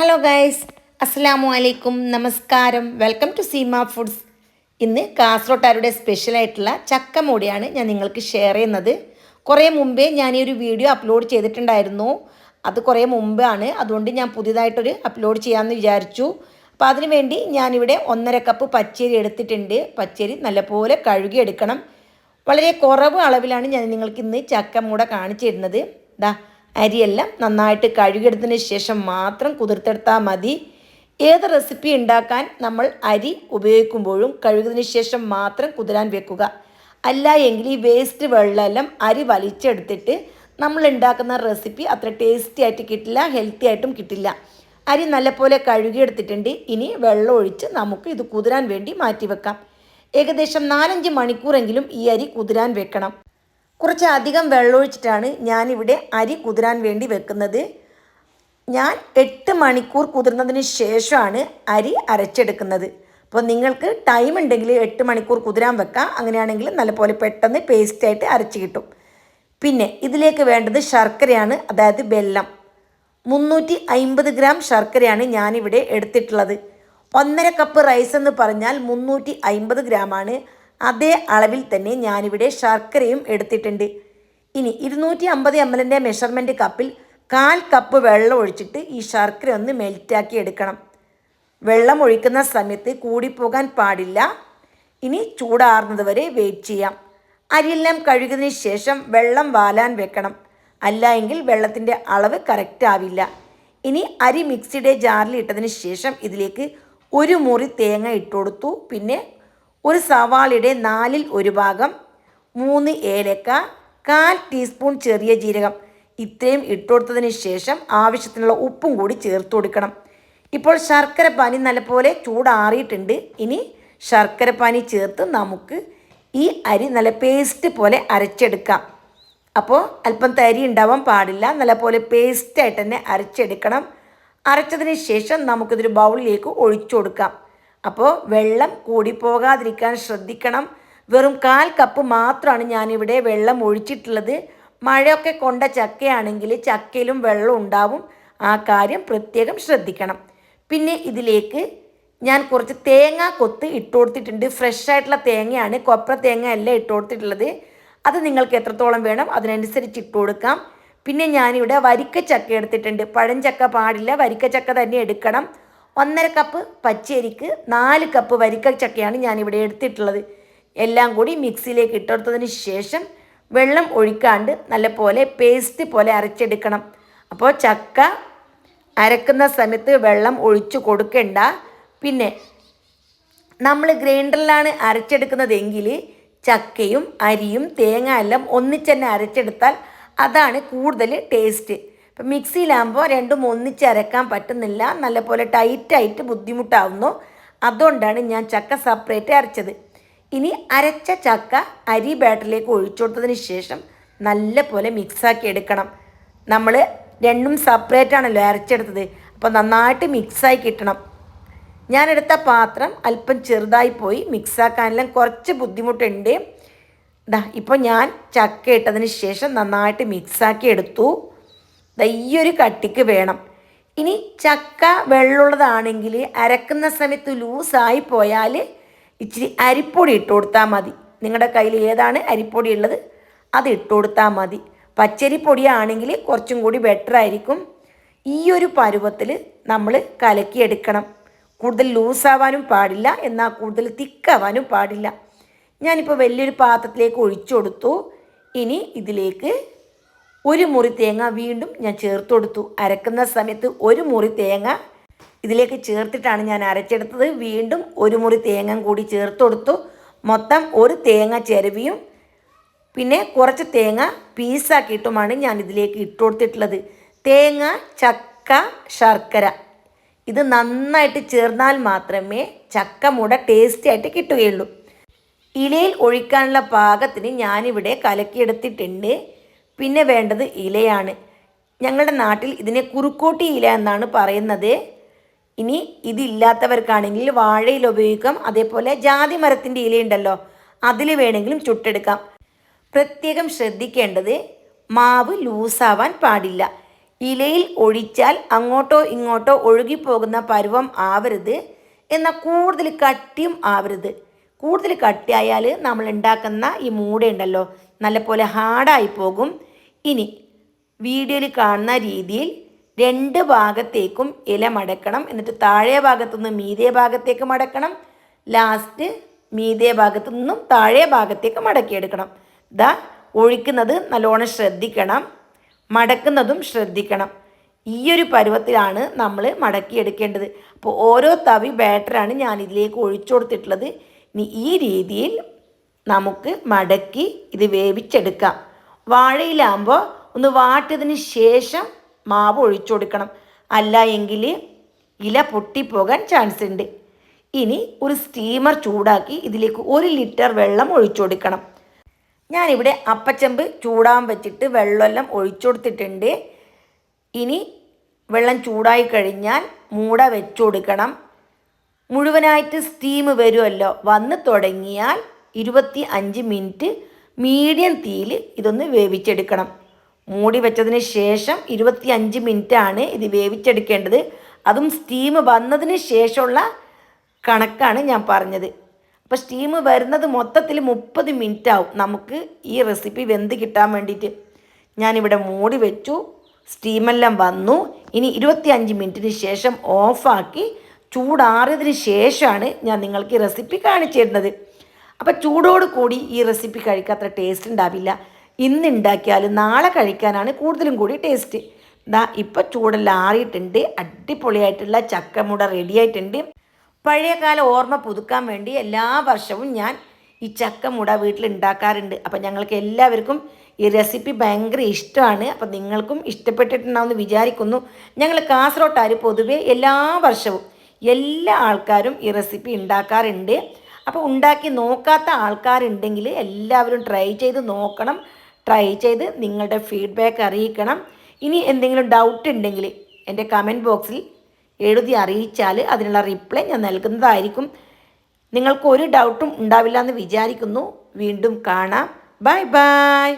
Hello guys അസ്സാം വലൈക്കും നമസ്കാരം വെൽക്കം ടു സീമ ഫുഡ്സ് ഇന്ന് കാസർഗോട്ടാരുടെ സ്പെഷ്യലായിട്ടുള്ള ചക്കമൂടിയാണ് ഞാൻ നിങ്ങൾക്ക് ഷെയർ ചെയ്യുന്നത്. കുറേ മുമ്പേ ഞാൻ ഈ ഒരു വീഡിയോ അപ്ലോഡ് ചെയ്തിട്ടുണ്ടായിരുന്നു. അത് കുറേ മുമ്പാണ്. അതുകൊണ്ട് ഞാൻ പുതിയതായിട്ടൊരു അപ്ലോഡ് ചെയ്യാമെന്ന് വിചാരിച്ചു. അപ്പോൾ അതിന് വേണ്ടി ഞാനിവിടെ ഒന്നര കപ്പ് പച്ചരി എടുത്തിട്ടുണ്ട്. പച്ചരി നല്ലപോലെ കഴുകി എടുക്കണം വളരെ കുറവ് അളവിലാണ് ഞാൻ നിങ്ങൾക്ക് ഇന്ന് ചക്കമൂട കാണിച്ചു തരുന്നത് ദാ അരിയെല്ലാം നന്നായിട്ട് കഴുകിയെടുത്തതിന് ശേഷം മാത്രം കുതിർത്തെടുത്താൽ മതി. ഏത് റെസിപ്പി ഉണ്ടാക്കാൻ നമ്മൾ അരി ഉപയോഗിക്കുമ്പോഴും കഴുകുന്നതിന് ശേഷം മാത്രം കുതിരാൻ വെക്കുക. അല്ല എങ്കിൽ ഈ വേസ്റ്റ് വെള്ളമെല്ലാം അരി വലിച്ചെടുത്തിട്ട് നമ്മൾ ഉണ്ടാക്കുന്ന റെസിപ്പി അത്ര ടേസ്റ്റി ആയിട്ട് കിട്ടില്ല ഹെൽത്തി ആയിട്ടും കിട്ടില്ല. അരി നല്ലപോലെ കഴുകിയെടുത്തിട്ടുണ്ട്. ഇനി വെള്ളം ഒഴിച്ച് നമുക്ക് ഇത് കുതിരാൻ വേണ്ടി മാറ്റി വെക്കാം ഏകദേശം നാലഞ്ച് മണിക്കൂറെങ്കിലും ഈ അരി കുതിരാൻ വെക്കണം. കുറച്ച് അധികം വെള്ളമൊഴിച്ചിട്ടാണ് ഞാനിവിടെ അരി കുതിരാൻ വേണ്ടി വെക്കുന്നത്. ഞാൻ എട്ട് മണിക്കൂർ കുതിർന്നതിന് ശേഷമാണ് അരി അരച്ചെടുക്കുന്നത്. അപ്പോൾ നിങ്ങൾക്ക് ടൈം ഉണ്ടെങ്കിൽ എട്ട് മണിക്കൂർ കുതിരാൻ വെക്കാം. അങ്ങനെയാണെങ്കിൽ നല്ലപോലെ പെട്ടെന്ന് പേസ്റ്റായിട്ട് അരച്ച് കിട്ടും. പിന്നെ ഇതിലേക്ക് വേണ്ടത് ശർക്കരയാണ് അതായത് വെല്ലം മുന്നൂറ്റി അമ്പത് ഗ്രാം ശർക്കരയാണ് ഞാനിവിടെ എടുത്തിട്ടുള്ളത്. ഒന്നര കപ്പ് റൈസ് എന്ന് പറഞ്ഞാൽ മുന്നൂറ്റി അമ്പത് ഗ്രാമാണ് അതേ അളവിൽ തന്നെ ഞാനിവിടെ ശർക്കരയും എടുത്തിട്ടുണ്ട്. ഇനി ഇരുന്നൂറ്റി അമ്പത് എം എല്ലിന്റെ മെഷർമെന്റ് കപ്പിൽ കാൽ കപ്പ് വെള്ളം ഒഴിച്ചിട്ട് ഈ ശർക്കര ഒന്ന് മെൽറ്റാക്കി എടുക്കണം. വെള്ളം ഒഴിക്കുന്ന സമയത്ത് കൂടിപ്പോകാൻ പാടില്ല. ഇനി ചൂടാറുന്നത് വരെ വെയിറ്റ് ചെയ്യാം. അരിയെല്ലാം കഴുകുന്നതിന് ശേഷം വെള്ളം വാലാൻ വെക്കണം. അല്ല എങ്കിൽ വെള്ളത്തിന്റെ അളവ് കറക്റ്റ് ആവില്ല. ഇനി അരി മിക്സിയുടെ ജാറിൽ ഇട്ടതിന് ശേഷം ഇതിലേക്ക് ഒരു മുറി തേങ്ങ ഇട്ടുകൊടുത്തു. പിന്നെ ഒരു സവാളയുടെ നാലിൽ ഒരു ഭാഗം മൂന്ന് ഏലക്ക കാൽ ടീസ്പൂൺ ചെറിയ ജീരകം. ഇത്രയും ഇട്ടുകൊടുത്തതിന് ശേഷം ആവശ്യത്തിനുള്ള ഉപ്പും കൂടി ചേർത്ത് കൊടുക്കണം. ഇപ്പോൾ ശർക്കര പാനി നല്ലപോലെ ചൂടാറിയിട്ടുണ്ട്. ഇനി ശർക്കര പാനി ചേർത്ത് നമുക്ക് ഈ അരി നല്ല പേസ്റ്റ് പോലെ അരച്ചെടുക്കാം. അപ്പോൾ അല്പം തരി ഉണ്ടാവാൻ പാടില്ല. നല്ലപോലെ പേസ്റ്റായിട്ട് തന്നെ അരച്ചെടുക്കണം. അരച്ചതിന് ശേഷം നമുക്കിതൊരു ബൗളിലേക്ക് ഒഴിച്ചു കൊടുക്കാം. അപ്പോൾ വെള്ളം കൂടിപ്പോകാതിരിക്കാൻ ശ്രദ്ധിക്കണം. വെറും കാൽ കപ്പ് മാത്രമാണ് ഞാനിവിടെ വെള്ളം ഒഴിച്ചിട്ടുള്ളത്. മഴയൊക്കെ കൊണ്ട ചക്കയാണെങ്കിൽ ചക്കയിലും വെള്ളം ഉണ്ടാവും. ആ കാര്യം പ്രത്യേകം ശ്രദ്ധിക്കണം. പിന്നെ ഇതിലേക്ക് ഞാൻ കുറച്ച് തേങ്ങ കൊത്ത് ഇട്ട് കൊടുത്തിട്ടുണ്ട്. ഫ്രഷ് ആയിട്ടുള്ള തേങ്ങയാണ്. കൊപ്ര തേങ്ങ അല്ല ഇട്ട് കൊടുത്തിട്ടുള്ളത്. അത് നിങ്ങൾക്ക് എത്രത്തോളം വേണം അതിനനുസരിച്ച് ഇട്ട് കൊടുക്കാം. പിന്നെ ഞാനിവിടെ വരിക്ക ചക്ക എടുത്തിട്ടുണ്ട്. പഴഞ്ചക്ക പാടില്ല. വരിക്ക ചക്ക തന്നെ എടുക്കണം. ഒന്നര കപ്പ് പച്ചരിക്ക് നാല് കപ്പ് വരിക്ക ചക്കയാണ് ഞാനിവിടെ എടുത്തിട്ടുള്ളത്. എല്ലാം കൂടി മിക്സിയിലേക്ക് ഇട്ടെടുത്തതിന് ശേഷം വെള്ളം ഒഴിക്കാണ്ട് നല്ലപോലെ പേസ്റ്റ് പോലെ അരച്ചെടുക്കണം. അപ്പോൾ ചക്ക അരക്കുന്ന സമയത്ത് വെള്ളം ഒഴിച്ചു കൊടുക്കണ്ട. പിന്നെ നമ്മൾ ഗ്രൈൻഡറിലാണ് അരച്ചെടുക്കുന്നതെങ്കിൽ ചക്കയും അരിയും തേങ്ങ എല്ലാം ഒന്നിച്ചെന്നെ അരച്ചെടുത്താൽ അതാണ് കൂടുതൽ ടേസ്റ്റ് ഇപ്പം മിക്സിയിലാകുമ്പോൾ രണ്ടും ഒന്നിച്ച് അരക്കാൻ പറ്റുന്നില്ല. നല്ലപോലെ ടൈറ്റായിട്ട് ബുദ്ധിമുട്ടാവുന്നു. അതുകൊണ്ടാണ് ഞാൻ ചക്ക സെപ്പറേറ്റ് അരച്ചത്. ഇനി അരച്ച ചക്ക അരി ബാറ്ററിലേക്ക് ഒഴിച്ചു കൊടുത്തതിന് ശേഷം നല്ലപോലെ മിക്സാക്കി എടുക്കണം. നമ്മൾ രണ്ടും സെപ്പറേറ്റ് ആണല്ലോ അരച്ചെടുത്തത്. അപ്പോൾ നന്നായിട്ട് മിക്സായി കിട്ടണം. ഞാനെടുത്ത പാത്രം അല്പം ചെറുതായി പോയി മിക്സാക്കാനെല്ലാം കുറച്ച് ബുദ്ധിമുട്ടുണ്ട്. ഇതാ ഇപ്പോൾ ഞാൻ ചക്ക ഇട്ടതിന് ശേഷം നന്നായിട്ട് മിക്സാക്കി എടുത്തു. ഈ കട്ടിക്ക് വേണം. ഇനി ചക്ക വെള്ളമുള്ളതാണെങ്കിൽ അരക്കുന്ന സമയത്ത് ലൂസായി പോയാൽ ഇച്ചിരി അരിപ്പൊടി ഇട്ട് കൊടുത്താൽ മതി. നിങ്ങളുടെ കയ്യിൽ ഏതാണ് അരിപ്പൊടി ഉള്ളത് അത് ഇട്ട് കൊടുത്താൽ മതി. പച്ചരിപ്പൊടിയാണെങ്കിൽ കുറച്ചും കൂടി ബെറ്റർ ആയിരിക്കും. ഈ ഒരു പരുവത്തിൽ നമ്മൾ കലക്കിയെടുക്കണം. കൂടുതൽ ലൂസാവാനും പാടില്ല എന്നാൽ കൂടുതൽ തിക്കാവാനും പാടില്ല. ഞാനിപ്പോൾ വലിയൊരു പാത്രത്തിലേക്ക് ഒഴിച്ചു കൊടുത്തു. ഇനി ഇതിലേക്ക് ഒരു മുറി തേങ്ങ വീണ്ടും ഞാൻ ചേർത്ത് കൊടുത്തു അരക്കുന്ന സമയത്ത് ഒരു മുറി തേങ്ങ ഇതിലേക്ക് ചേർത്തിട്ടാണ് ഞാൻ അരച്ചെടുത്തത്. വീണ്ടും ഒരു മുറി തേങ്ങ കൂടി ചേർത്ത് കൊടുത്തു മൊത്തം ഒരു തേങ്ങ ചിരവിയും പിന്നെ കുറച്ച് തേങ്ങ പീസാക്കിയിട്ടുമാണ് ഞാൻ ഇതിലേക്ക് ഇട്ട് കൊടുത്തിട്ടുള്ളത് തേങ്ങ ചക്ക ശർക്കര. ഇത് നന്നായിട്ട് ചേർന്നാൽ മാത്രമേ ചക്ക മുട ടേസ്റ്റി ആയിട്ട് കിട്ടുകയുള്ളൂ. ഇലയിൽ ഒഴിക്കാനുള്ള പാകത്തിന് ഞാനിവിടെ കലക്കിയെടുത്തിട്ടുണ്ട്. പിന്നെ വേണ്ടത് ഇലയാണ്. ഞങ്ങളുടെ നാട്ടിൽ ഇതിനെ കുറുക്കോട്ടി ഇല എന്നാണ് പറയുന്നത്. ഇനി ഇതില്ലാത്തവർക്കാണെങ്കിൽ വാഴയിൽ ഉപയോഗിക്കാം. അതേപോലെ ജാതി മരത്തിന്റെ ഇലയുണ്ടല്ലോ അതിൽ വേണമെങ്കിലും ചുട്ടെടുക്കാം. പ്രത്യേകം ശ്രദ്ധിക്കേണ്ടത് മാവ് ലൂസാവാൻ പാടില്ല. ഇലയിൽ ഒഴിച്ചാൽ അങ്ങോട്ടോ ഇങ്ങോട്ടോ ഒഴുകിപ്പോകുന്ന പരുവം ആവരുത് എന്നാൽ കൂടുതൽ കട്ടിയും ആവരുത്. കൂടുതൽ കട്ടിയായാൽ നമ്മൾ ഉണ്ടാക്കുന്ന ഈ മൂടയുണ്ടല്ലോ നല്ലപോലെ ഹാർഡായി പോകും. ഇനി വീഡിയോയിൽ കാണുന്ന രീതിയിൽ രണ്ട് ഭാഗത്തേക്കും ഇല മടക്കണം. എന്നിട്ട് താഴെ ഭാഗത്തുനിന്ന് മീതേ ഭാഗത്തേക്ക് മടക്കണം. ലാസ്റ്റ് മീതേ ഭാഗത്തു നിന്നും താഴെ ഭാഗത്തേക്ക് മടക്കിയെടുക്കണം. ദാ ഒഴിക്കുന്നത് നല്ലോണം ശ്രദ്ധിക്കണം. മടക്കുന്നതും ശ്രദ്ധിക്കണം. ഈ ഒരു പരുവത്തിലാണ് നമ്മൾ മടക്കിയെടുക്കേണ്ടത്. അപ്പോൾ ഓരോ തവി ബാറ്ററാണ് ഞാൻ ഇതിലേക്ക് ഒഴിച്ചു കൊടുത്തിട്ടുള്ളത്. ഇനി ഈ രീതിയിൽ നമുക്ക് മടക്കി ഇത് വേവിച്ചെടുക്കാം. വാഴയിലാകുമ്പോൾ ഒന്ന് വാട്ടിയതിന് ശേഷം മാവ് ഒഴിച്ചു കൊടുക്കണം. അല്ല എങ്കിൽ ഇല പൊട്ടിപ്പോകാൻ ചാൻസ് ഉണ്ട്. ഇനി ഒരു സ്റ്റീമർ ചൂടാക്കി ഇതിലേക്ക് ഒരു ലിറ്റർ വെള്ളം ഒഴിച്ചു കൊടുക്കണം. ഞാനിവിടെ അപ്പച്ചെമ്പ് ചൂടാൻ വെച്ചിട്ട് വെള്ളമെല്ലാം ഒഴിച്ചു കൊടുത്തിട്ടുണ്ട്. ഇനി വെള്ളം ചൂടായി കഴിഞ്ഞാൽ മൂട വെച്ചു കൊടുക്കണം. മുഴുവനായിട്ട് സ്റ്റീം വരുമല്ലോ. വന്ന് തുടങ്ങിയാൽ ഇരുപത്തി അഞ്ച് മിനിറ്റ് മീഡിയം തീയിൽ ഇതൊന്ന് വേവിച്ചെടുക്കണം. മൂടി വെച്ചതിന് ശേഷം ഇരുപത്തി അഞ്ച് മിനിറ്റാണ് ഇത് വേവിച്ചെടുക്കേണ്ടത്. അതും സ്റ്റീം വന്നതിന് ശേഷമുള്ള കണക്കാണ് ഞാൻ പറഞ്ഞത്. അപ്പോൾ സ്റ്റീം വരുന്നത് മൊത്തത്തിൽ മുപ്പത് മിനിറ്റ് ആവും നമുക്ക് ഈ റെസിപ്പി വെന്ത് കിട്ടാൻ വേണ്ടിയിട്ട്. ഞാനിവിടെ മൂടി വെച്ചു സ്റ്റീമെല്ലാം വന്നു. ഇനി ഇരുപത്തി അഞ്ച് മിനിറ്റിന് ശേഷം ഓഫാക്കി ചൂടാറിയതിന് ശേഷമാണ് ഞാൻ നിങ്ങൾക്ക് ഈ റെസിപ്പി കാണിച്ചു തരുന്നത്. അപ്പോൾ ചൂടോട് കൂടി ഈ റെസിപ്പി കഴിക്കാത്ര ടേസ്റ്റ് ഉണ്ടാവില്ല. ഇന്ന് ഉണ്ടാക്കിയാൽ നാളെ കഴിക്കാനാണ് കൂടുതലും കൂടി ടേസ്റ്റ് ദാ ഇപ്പോൾ ചൂടെല്ലാം ആറിയിട്ടുണ്ട്. അടിപൊളിയായിട്ടുള്ള ചക്കമുട റെഡി ആയിട്ടുണ്ട്. പഴയകാല ഓർമ്മ പുതുക്കാൻ വേണ്ടി എല്ലാ വർഷവും ഞാൻ ഈ ചക്കമുട വീട്ടിൽ ഉണ്ടാക്കാറുണ്ട്. അപ്പം ഞങ്ങൾക്ക് എല്ലാവർക്കും ഈ റെസിപ്പി ഭയങ്കര ഇഷ്ടമാണ്. അപ്പം നിങ്ങൾക്കും ഇഷ്ടപ്പെട്ടിട്ടുണ്ടാവുമെന്ന് വിചാരിക്കുന്നു. ഞങ്ങൾ കാസർഗോട്ടാർ പൊതുവേ എല്ലാ വർഷവും എല്ലാ ആൾക്കാരും ഈ റെസിപ്പി ഉണ്ടാക്കാറുണ്ട്. അപ്പോൾ ഉണ്ടാക്കി നോക്കാത്ത ആൾക്കാരുണ്ടെങ്കിൽ എല്ലാവരും ട്രൈ ചെയ്ത് നോക്കണം ട്രൈ ചെയ്ത് നിങ്ങളുടെ ഫീഡ്ബാക്ക് അറിയിക്കണം. ഇനി എന്തെങ്കിലും ഡൗട്ട് ഉണ്ടെങ്കിൽ എന്റെ കമന്റ് ബോക്സിൽ എഴുതി അറിയിച്ചാൽ അതിനുള്ള റിപ്ലൈ ഞാൻ നൽകുന്നതായിരിക്കും. നിങ്ങൾക്ക് ഒരു ഡൗട്ടും ഉണ്ടാവില്ല എന്ന് വിചാരിക്കുന്നു. വീണ്ടും കാണാം. Bye bye